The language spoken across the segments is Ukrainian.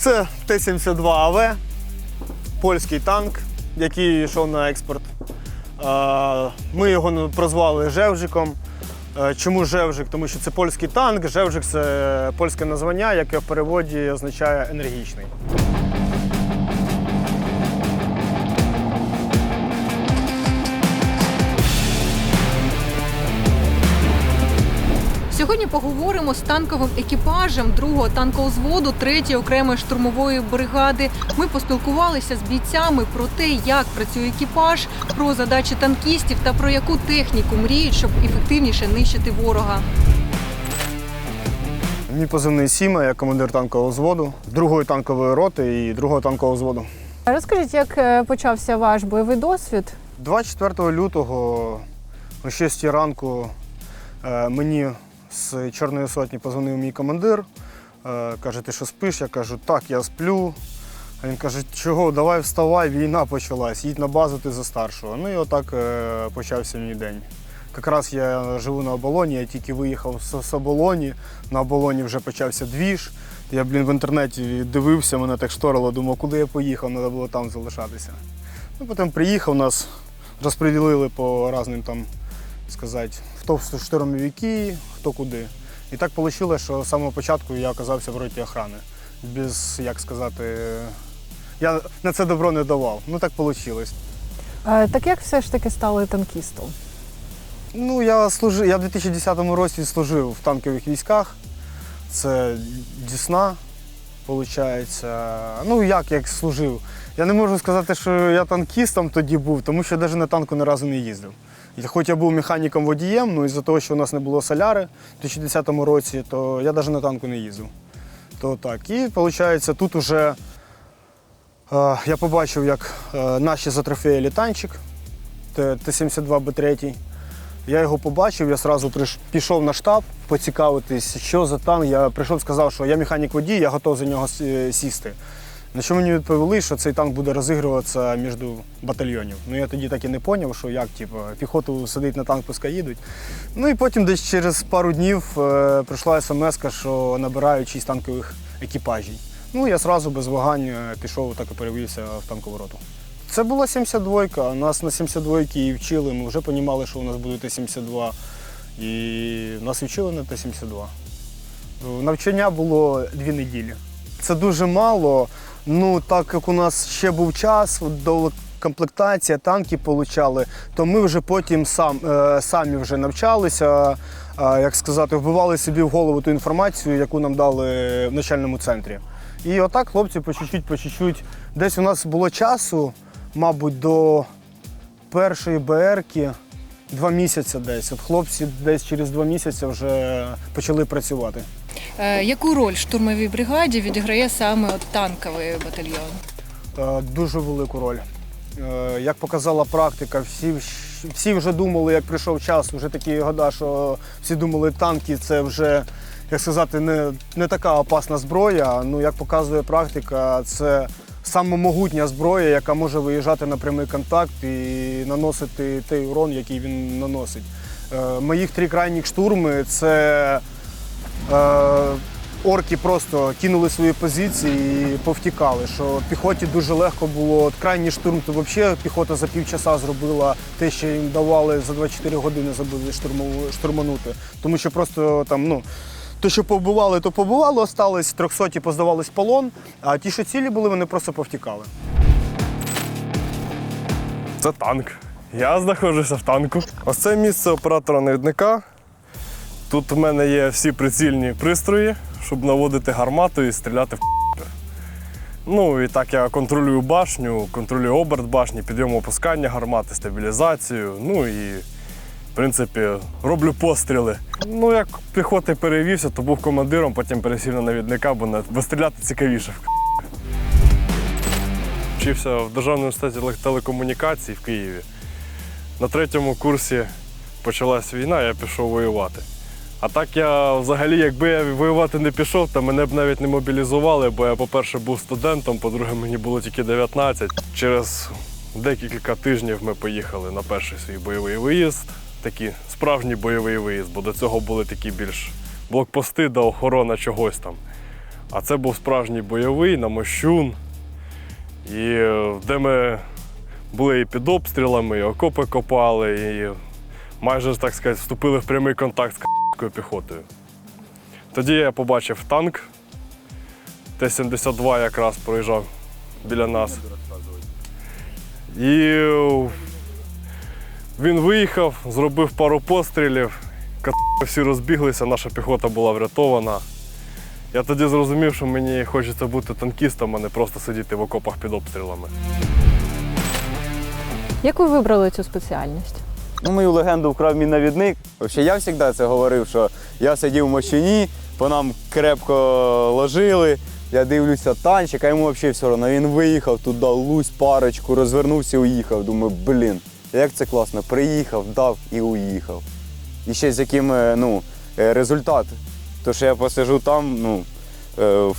Це Т-72АВ, польський танк, який йшов на експорт. Ми його прозвали Жевжиком. Чому Жевжик? Тому що це польський танк. Жевжик це польське названня, яке в переводі означає енергічний. Поговоримо з танковим екіпажем 2-го танкоузводу 3-ї окремої штурмової бригади. Ми поспілкувалися з бійцями про те, як працює екіпаж, про задачі танкістів та про яку техніку мріють, щоб ефективніше нищити ворога. Мій позивний Сіма, я командир танкового взводу, другої танкової роти і другого танкового взводу. Розкажіть, як е, почався ваш бойовий досвід? 24 лютого о 6 ранку е, мені з Чорної сотні позвонив мій командир. Е, Каже, ти що спиш? Я кажу, так, я сплю. А він каже, чого, давай вставай, війна почалась, їдь на базу ти за старшого. Ну і отак е, почався мій день. Якраз я живу на оболоні, я тільки виїхав з, оболоні, на оболоні вже почався двіж. Я, блін, в інтернеті дивився, мене так шторило, думав, куди я поїхав, треба було там залишатися. Ну, потім приїхав, нас розподілили по різним там, сказати, хто в штурмовики, хто куди. І так вийшло, що з самого початку я оказався в роті охорони. Без, як сказати, я на це добро не давав. Ну так вийшло. Е, Так як все ж таки стали танкістом? Ну, я служив, я в 2010 році служив в танкових військах. Це Дісна, виходить. Ну, як, як служив. Я не можу сказати, що я танкістом тоді був, тому що навіть на танку ні разу не їздив. І хоч я був механіком водієм, ну із-за того, що у нас не було соляри в 2010 році, то я навіть на танку не їздив. То так. І виходить, тут уже е, я побачив, як е, наші затрофеїли танчик Т- Т-72Б3. Я його побачив, я одразу пішов на штаб поцікавитись, що за танк. Я прийшов, сказав, що я механік водій, я готов за нього сісти. На що мені відповіли, що цей танк буде розігруватися між батальйонів. Ну я тоді так і не зрозумів, що як, типу, піхоту сидить на танк, пускай їдуть. Ну і потім десь через пару днів е, прийшла смс, що набирають шість танкових екіпажів. Ну я одразу без вагань е, пішов так і перевівся в танкову роту. Це була 72-ка. Нас на 72-ки і вчили. Ми вже розуміли, що у нас буде Т-72. І нас вчили на Т-72. Навчання було дві неділі. Це дуже мало. Ну, так як у нас ще був час, комплектація, танки получали, то ми вже потім сам, е, самі вже навчалися, е, як сказати, вбивали собі в голову ту інформацію, яку нам дали в начальному центрі. І отак хлопці по чуть-чуть, по чуть-чуть. Десь у нас було часу, мабуть, до першої БРки два місяці десь. От хлопці десь через два місяці вже почали працювати. Е, Яку роль штурмовій бригаді відіграє саме от танковий батальйон? Е, дуже велику роль. Е, Як показала практика, всі, всі вже думали, як прийшов час, вже такі года, що всі думали, танки це вже, як сказати, не, не така опасна зброя. Ну, як показує практика, це самомогутня зброя, яка може виїжджати на прямий контакт і наносити той урон, який він наносить. Моїх три крайніх штурми це орки просто кинули свої позиції і повтікали, що піхоті дуже легко було. От крайній штурм, то взагалі піхота за півчаса зробила те, що їм давали за 24 години штурмову- штурманути. Тому що просто там, ну. То, що побували, то побували, остались, трьохсоті поздавались полон, а ті, що цілі були, вони просто повтікали. Це танк. Я знаходжуся в танку. Ось це місце оператора навідника. Тут в мене є всі прицільні пристрої, щоб наводити гармату і стріляти в Ну і так я контролюю башню, контролюю оберт башні, підйом опускання гармати, стабілізацію. Ну і, в принципі, роблю постріли. Ну, як піхоти перевівся, то був командиром, потім пересів на навідника, бо, на- бо стріляти цікавіше. Вчився в Державному університеті телекомунікацій в Києві. На третьому курсі почалась війна, я пішов воювати. А так я взагалі, якби я воювати не пішов, то мене б навіть не мобілізували, бо я, по-перше, був студентом, по-друге, мені було тільки 19. Через декілька тижнів ми поїхали на перший свій бойовий виїзд. Такий справжній бойовий виїзд, бо до цього були такі більш блокпости до охорона чогось там. А це був справжній бойовий на мощун. І е, де ми були і під обстрілами, і окопи копали, і майже, так сказати, вступили в прямий контакт з к***кою піхотою. Тоді я побачив танк. Т-72 якраз проїжджав біля нас. І він виїхав, зробив пару пострілів, всі розбіглися, наша піхота була врятована. Я тоді зрозумів, що мені хочеться бути танкістом, а не просто сидіти в окопах під обстрілами. Як ви вибрали цю спеціальність? Ну, мою легенду вкрав мій навідник. Взагалі, я завжди це говорив, що я сидів в машині, по нам крепко ложили. Я дивлюся танчик, а йому взагалі все одно. Він виїхав туди, лусь парочку, розвернувся і уїхав. Думаю, блін, як це класно. Приїхав, дав і уїхав. І ще з яким е, ну, е, результат. То, що я посижу там, ну, е,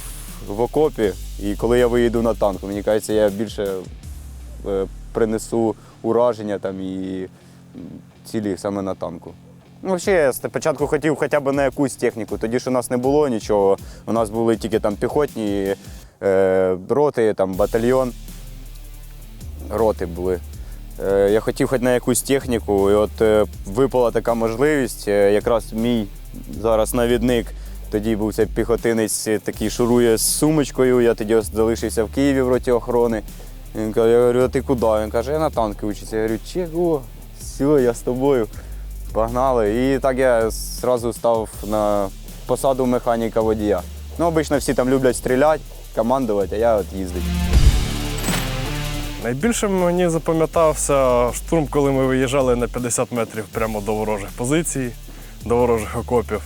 в, окопі, і коли я виїду на танк, мені кажеться, я більше принесу ураження там і цілі саме на танку. Ну, взагалі, я спочатку хотів хоча б на якусь техніку. Тоді ж у нас не було нічого. У нас були тільки там піхотні е, роти, там батальйон. Роти були. Е, я хотів хоч на якусь техніку, і от е, випала така можливість. Е, якраз мій зараз навідник. Тоді був цей піхотинець е, такий шурує з сумочкою. Я тоді залишився в Києві в роті охорони. Він каже, я говорю, а ти куди? Він каже, я на танки учуся. Я говорю, чого? Все, я з тобою. Погнали. І так я одразу став на посаду механіка водія. Ну, обично всі там люблять стріляти, командувати, а я от їздить. Найбільше мені запам'ятався штурм, коли ми виїжджали на 50 метрів прямо до ворожих позицій, до ворожих окопів.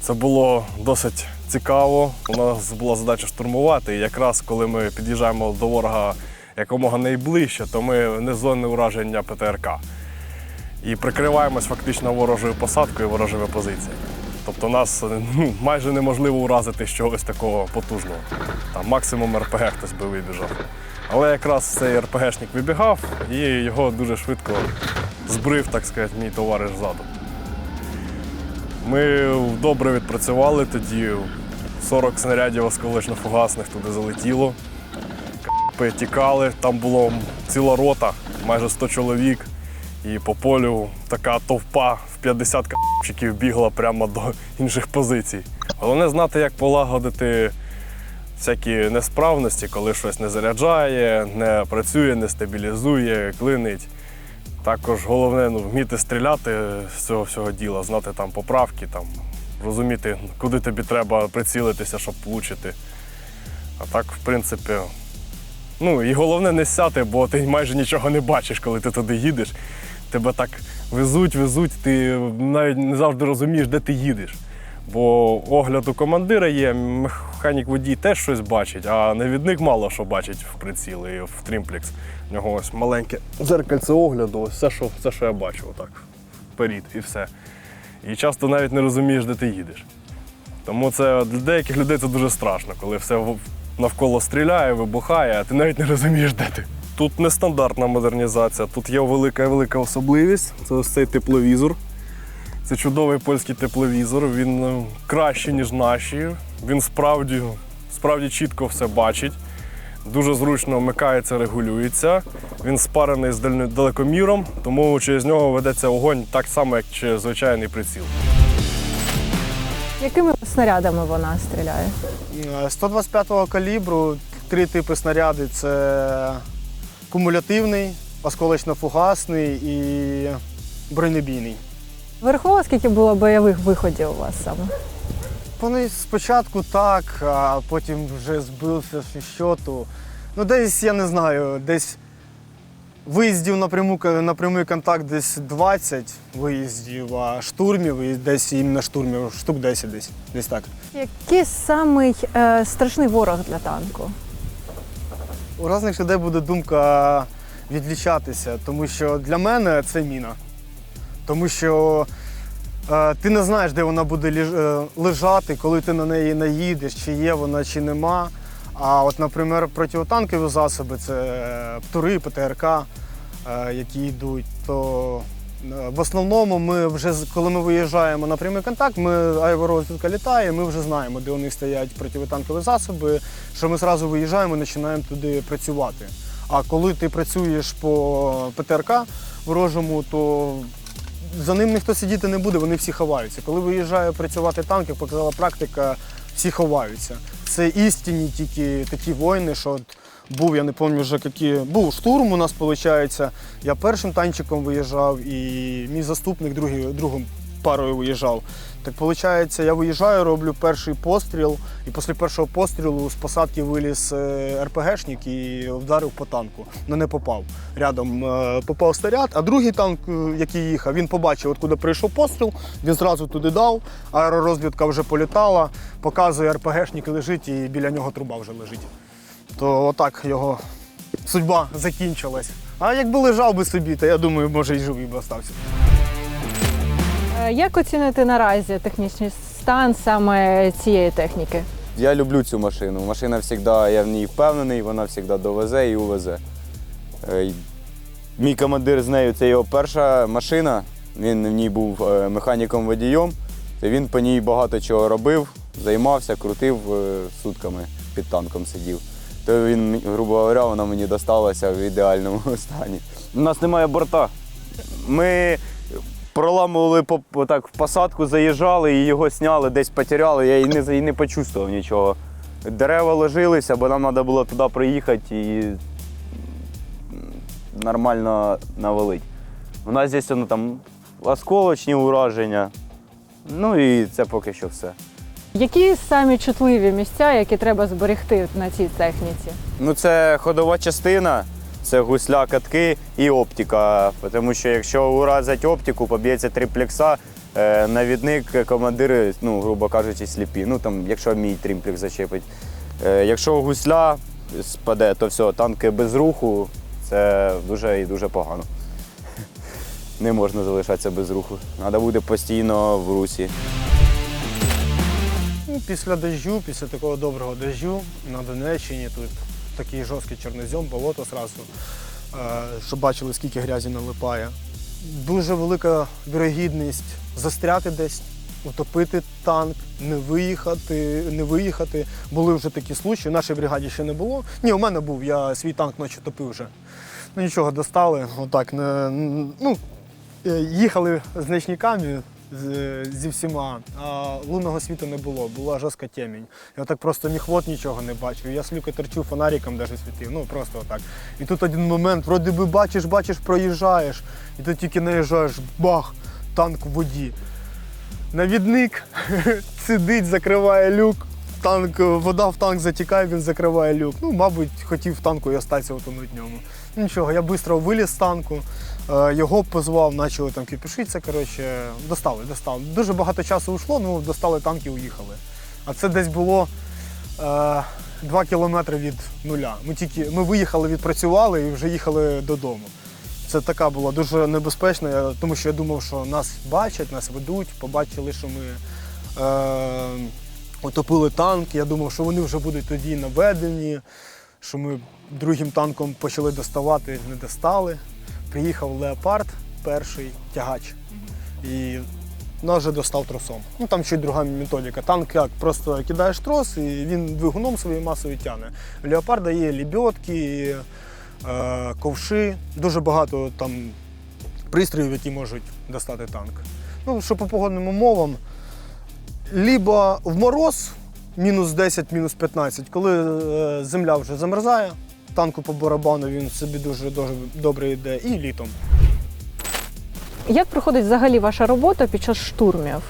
Це було досить цікаво. У нас була задача штурмувати. І якраз коли ми під'їжджаємо до ворога якомога найближче, то ми не зони ураження ПТРК. І прикриваємось фактично ворожою посадкою, ворожими позиціями. Тобто нас ну, майже неможливо уразити з чогось такого потужного. Там максимум РПГ хтось би вибіжав. Але якраз цей РПГшник вибігав і його дуже швидко збрив, так сказати, мій товариш ззаду. Ми добре відпрацювали тоді. 40 снарядів осколочно-фугасних туди залетіло. К***пи тікали, там було ціла рота, майже 100 чоловік. І по полю така товпа в 50 капчиків бігла прямо до інших позицій. Головне знати, як полагодити всякі несправності, коли щось не заряджає, не працює, не стабілізує, клинить. Також головне ну, вміти стріляти з цього всього діла, знати там поправки, там, розуміти, куди тобі треба прицілитися, щоб влучити. А так, в принципі, ну і головне не сяти, бо ти майже нічого не бачиш, коли ти туди їдеш. Тебе так везуть, везуть, ти навіть не завжди розумієш, де ти їдеш. Бо огляд у командира є, механік водій теж щось бачить, а навідник мало що бачить в приціл і в трімплекс. У нього ось маленьке дзеркальце огляду, ось все, що, все, що я бачу, отак, вперед і все. І часто навіть не розумієш, де ти їдеш. Тому це для деяких людей це дуже страшно, коли все навколо стріляє, вибухає, а ти навіть не розумієш, де ти. Тут нестандартна модернізація, тут є велика велика особливість. Це ось цей тепловізор. Це чудовий польський тепловізор. Він е, кращий, ніж наші. Він справді, справді чітко все бачить. Дуже зручно вмикається, регулюється. Він спарений з далекоміром, тому через нього ведеться огонь так само, як через звичайний приціл. Якими снарядами вона стріляє? Е, 125-го калібру три типи снаряди це кумулятивний, осколочно-фугасний і бронебійний. Ви скільки було бойових виходів у вас саме? Вони спочатку так, а потім вже збився зі щоту. Ну, десь, я не знаю, десь виїздів напряму, на прямий контакт десь 20 виїздів, а штурмів і десь іменно штурмів штук 10 десь. Десь так. Який самий е, страшний ворог для танку? У різних людей буде думка відлічатися, тому що для мене це міна. Тому що е, ти не знаєш, де вона буде е, лежати, коли ти на неї наїдеш, чи є вона, чи нема. А от, наприклад, протитанкові засоби це е, птури, ПТРК, е, які йдуть, то Е, В основному ми вже коли ми виїжджаємо на прямий контакт, ми аеророзвідка літає, ми вже знаємо, де у них стоять противотанкові засоби. Що ми одразу виїжджаємо і починаємо туди працювати. А коли ти працюєш по ПТРК ворожому, то за ним ніхто сидіти не буде, вони всі ховаються. Коли виїжджає працювати танк, як показала практика, всі ховаються. Це істинні тільки такі воїни, що от був, я не пам'ятаю вже які. Був штурм у нас, виходить. Я першим танчиком виїжджав, і мій заступник другий, другим парою виїжджав. Так виходить, я виїжджаю, роблю перший постріл, і після першого пострілу з посадки виліз е, РПГшник і вдарив по танку. Ну не попав. Рядом е, попав снаряд, а другий танк, е, який їхав, він побачив, откуди прийшов постріл, він зразу туди дав, аеророзвідка вже політала, показує РПГшник лежить і біля нього труба вже лежить. То отак його судьба закінчилась. А якби лежав би собі, то я думаю, може і живий би остався. Е, Як оцінити наразі технічний стан саме цієї техніки? Я люблю цю машину. Машина завжди, я в ній впевнений, вона завжди довезе і увезе. Е, Мій командир з нею це його перша машина. Він в ній був е, механіком-водієм. Він по ній багато чого робив, займався, крутив сутками під танком сидів. То він, грубо говоря, вона мені досталася в ідеальному стані. У нас немає борта. Ми проламували по, так, в посадку, заїжджали і його сняли, десь потеряли. Я і не, і не почувствував нічого. Дерева ложилися, бо нам треба було туди приїхати і нормально навалити. У нас здесь воно там осколочні ураження. Ну і це поки що все. Які самі чутливі місця, які треба зберегти на цій техніці? Ну, це ходова частина, це гусля, катки і оптика. Тому що якщо уразять оптику, поб'ється триплекса, е, навідник, командири, ну, грубо кажучи, сліпі. Ну там, якщо мій триплекс зачепить. Е, Якщо гусля спаде, то все, танки без руху це дуже і дуже погано. Не можна залишатися без руху. Треба бути постійно в русі. Ну, Після дощу, після такого доброго дощу на Донеччині тут такий жорсткий чорнозем, болото зразу, е, щоб бачили, скільки грязі налипає. Дуже велика вірогідність застряти десь, утопити танк, не виїхати, не виїхати. Були вже такі случаї. В нашій бригаді ще не було. Ні, у мене був, я свій танк ночі топив вже. Ну нічого, достали. Отак, ну, е, їхали з ночниками зі всіма, а лунного світу не було, була жорстка темінь. Я так просто ні хвот нічого не бачив. Я слюка терчу фонариком навіть світив. Ну просто отак. І тут один момент, вроді би бачиш, бачиш, проїжджаєш, і тут тільки наїжджаєш, бах, танк в воді. Навідник сидить, закриває люк. Танк, вода в танк затікає, він закриває люк. Ну, мабуть, хотів в танку і остатися в ньому. Нічого, я швидко виліз з танку, його позвав, почали там кипішитися. Коротше, достали, достали. Дуже багато часу йшло, ну достали танк і уїхали. А це десь було е, два кілометри від нуля. Ми тільки ми виїхали, відпрацювали і вже їхали додому. Це така була дуже небезпечна, тому що я думав, що нас бачать, нас ведуть, побачили, що ми е, утопили танк. Я думав, що вони вже будуть тоді наведені, що ми другим танком почали доставати, не достали. Приїхав леопард, перший тягач. І нас вже достав тросом. Ну там ще друга методика. Танк як просто кидаєш трос і він двигуном своєю масою тягне. У леопарда є лебідки, е, ковши, дуже багато там пристроїв, які можуть достати танк. Ну, що по погодним умовам, либо в мороз, мінус 10, мінус 15, коли е, земля вже замерзає, танку по барабану він собі дуже, дуже добре йде, і літом. Як проходить взагалі ваша робота під час штурмів?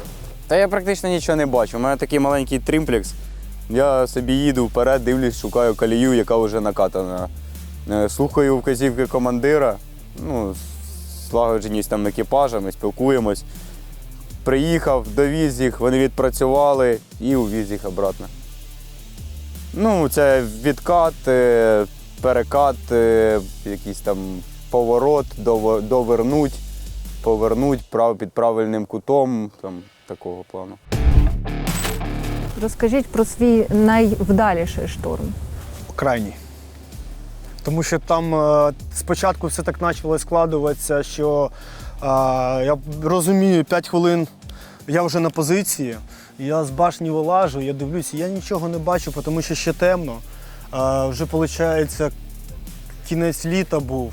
Та я практично нічого не бачу. У мене такий маленький тримплекс. Я собі їду вперед, дивлюсь, шукаю колію, яка вже накатана. Е, Слухаю вказівки командира, ну, злагодженість там екіпажами, спілкуємось. Приїхав, довіз їх, вони відпрацювали і увіз їх обратно. Ну, це відкат, е, перекат, е, якийсь там поворот, довернуть, повернуть прав, під правильним кутом, там такого плану. Розкажіть про свій найвдаліший штурм. крайній. Тому що там е, спочатку все так почало складуватися, що А, я розумію, 5 хвилин я вже на позиції. Я з башні вилажу, я дивлюся, я нічого не бачу, тому що ще темно. А, вже виходить, кінець літа був.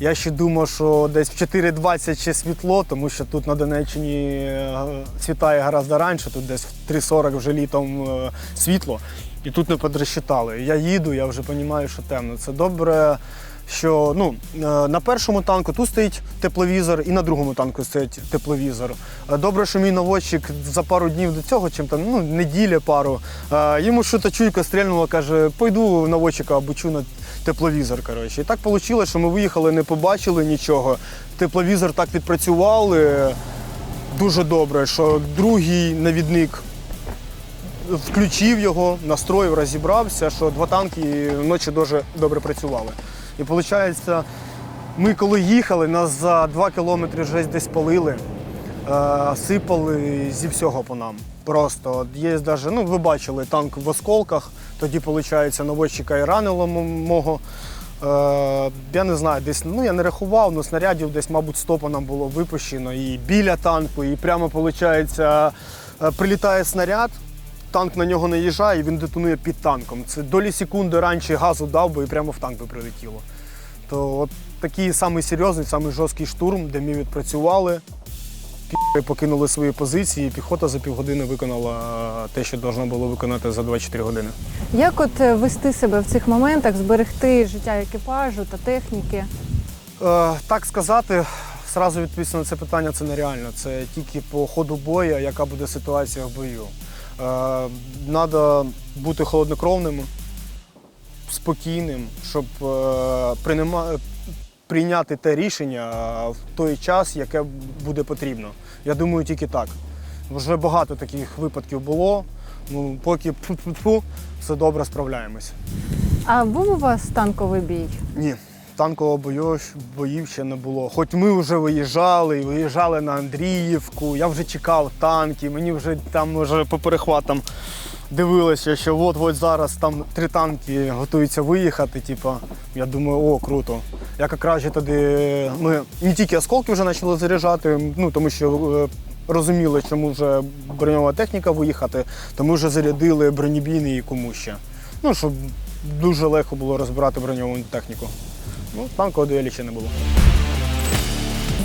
Я ще думав, що десь в 4.20 ще світло, тому що тут на Донеччині е, світає гораздо раніше, тут десь в 3.40 вже літом е, світло. І тут не подрозчитали. Я їду, я вже розумію, що темно. Це добре, що ну, е, на першому танку тут стоїть тепловізор, і на другому танку стоїть тепловізор. Е, Добре, що мій наводчик за пару днів до цього, чим там ну, неділя пару, е, йому щось чуйка стрільнула, каже, пойду наводчика обучу на тепловізор. Коротше. І так вийшло, що ми виїхали, не побачили нічого. Тепловізор так відпрацювали дуже добре, що другий навідник включив його, настроїв, розібрався, що два танки ночі дуже добре працювали. І виходить, ми коли їхали, нас за два кілометри вже десь палили, е, сипали зі всього по нам. Просто є даже, ну ви бачили танк в осколках, тоді, виходить, наводчика і ранило мого. Е, я не знаю, десь ну я не рахував, але снарядів десь, мабуть, 100 по нам було випущено і біля танку, і прямо виходить, е, прилітає снаряд, танк на нього наїжджає, і він детонує під танком. Це долі секунди раніше газу дав би і прямо в танк би прилетіло. То от такий самий серйозний, самий жорсткий штурм, де ми відпрацювали, пі***и покинули свої позиції, і піхота за півгодини виконала те, що повинна було виконати за 24 години. Як от е, вести себе в цих моментах, зберегти життя екіпажу та техніки? Е, так сказати, зразу відповісти на це питання це нереально. Це тільки по ходу бою, яка буде ситуація в бою. Треба бути холоднокровним, спокійним, щоб е, прийняти те рішення в той час, яке буде потрібно. Я думаю, тільки так. Вже багато таких випадків було. Ну, поки все добре справляємось. А був у вас танковий бій? Ні, танкового бою, боїв ще не було. Хоч ми вже виїжджали, виїжджали на Андріївку, я вже чекав танки, мені вже там вже по перехватам дивилися, що от-от зараз там три танки готуються виїхати. Типу, я думаю, о, круто. Я якраз тоді ми не тільки осколки вже почали заряджати, ну тому що е, розуміли, що може броньова техніка виїхати, то ми вже зарядили бронебійні і кому ще. Ну, щоб дуже легко було розбирати броньовану техніку. Ну, танкової дуелі ще не було.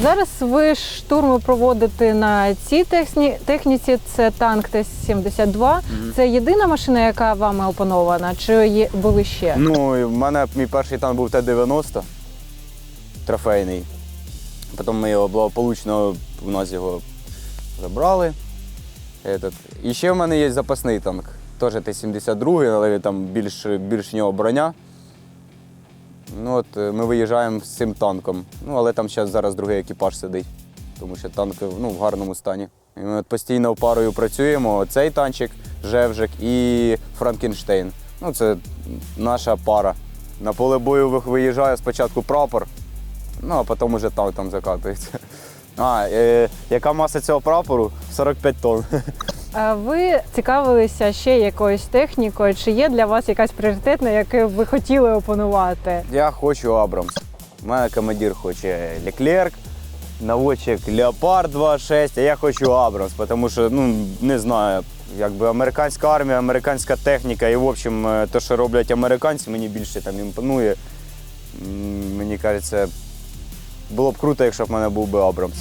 Зараз ви штурми проводите на цій техні- техніці. Це танк Т-72. Це єдина машина, яка вами опанована, чи є були ще? Ну, і в мене мій перший танк був Т-90 трофейний. Потім ми його благополучно, у нас його забрали. Этот. І ще в мене є запасний танк. Теж Т-72, але там більш, більш в нього броня. Ну, от, е, ми виїжджаємо з цим танком. Ну, але там зараз, зараз другий екіпаж сидить, тому що танк ну, в гарному стані. І ми от постійно парою працюємо. Цей танчик, Жевжик і Франкенштейн. Ну, це наша пара. На поле бою виїжджає спочатку прапор, ну а потім уже танк там закатується. А, е, яка маса цього прапору? 45 тонн. Ви цікавилися ще якоюсь технікою? Чи є для вас якась пріоритетна, яку ви хотіли опанувати? Я хочу Абрамс. У мене командир хоче Леклерк, наводчик Леопард 2.6, а я хочу Абрамс, тому що ну не знаю, якби американська армія, американська техніка і в общем, те, що роблять американці, мені більше там імпонує. Мені кажеться, було б круто, якщо б в мене був би Абрамс.